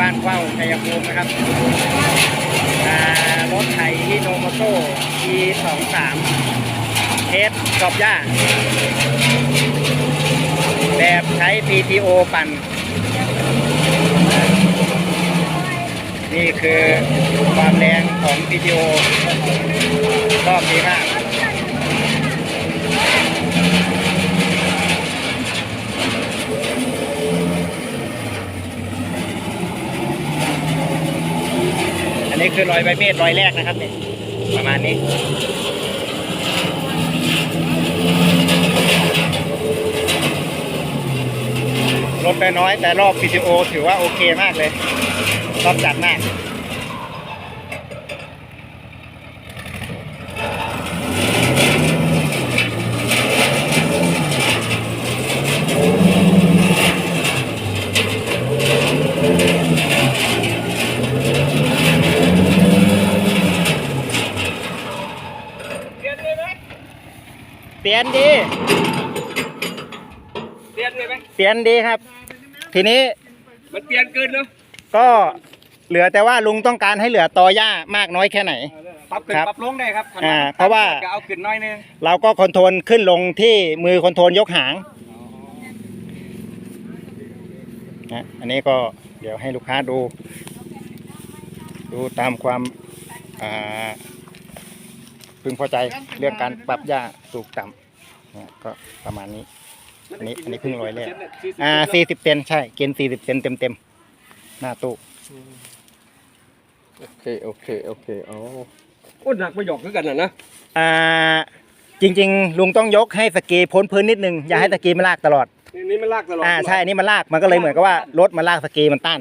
บ้านะครับรถไถโนโมโต้ e 2 3เทสกอบย่า แบบใช้ PTO ปั่น นี่คือความแรงของ PTO รอบดีมาก อั นี้คือรอยใบเมตรรอยแรกนะครับเนี่ยประมาณนี้รถน้อยแต่รอบ PTO ถือว่าโอเคมากเลยรอบจัดมาก เปลี่ยนเลยไหม เปลี่ยนดี เปลี่ยนเลยไหมเปลี่ยนดีครับ ทีนี้มันเปลี่ยนเกินเนาะก็เหลือแต่ว่าลุงต้องการให้เหลือตอหญ้ามากน้อยแค่ไหน ปรับขึ้นครับปรับลงได้ครับอ่าเพราะว่าจะเอาขึ้นน้อยนึงเราก็คอนโทรลขึ้นลงที่มือคอนโทรลยกหางนะอันนี้ก็เดี๋ยวให้ลูกค้าดู ดูตามความอ่า พึงพอใจเรื่องการปรับหญ้าสูงต่ำนะก็ประมาณนี้ อันนี้อันนี้เพิ่งร้อยแรกอ่าสี่สิบเซนใช่เกณฑ์สี่สิบเซนเต็มเต็มๆหน้าตู้โอเคโอเคโอเคอ๋อโอ้หนักประหยอกคือกันนะนะอ่าจริง ๆ ลุงต้องยกให้สกีพ้นพื้นนิดนึงอย่าให้สกีมันลากตลอดนี่นี่มันลากตลอดอ่าใช่อันนี่มันลากมันก็เลยเหมือนกับว่ารถมันลากสกีมันต้าน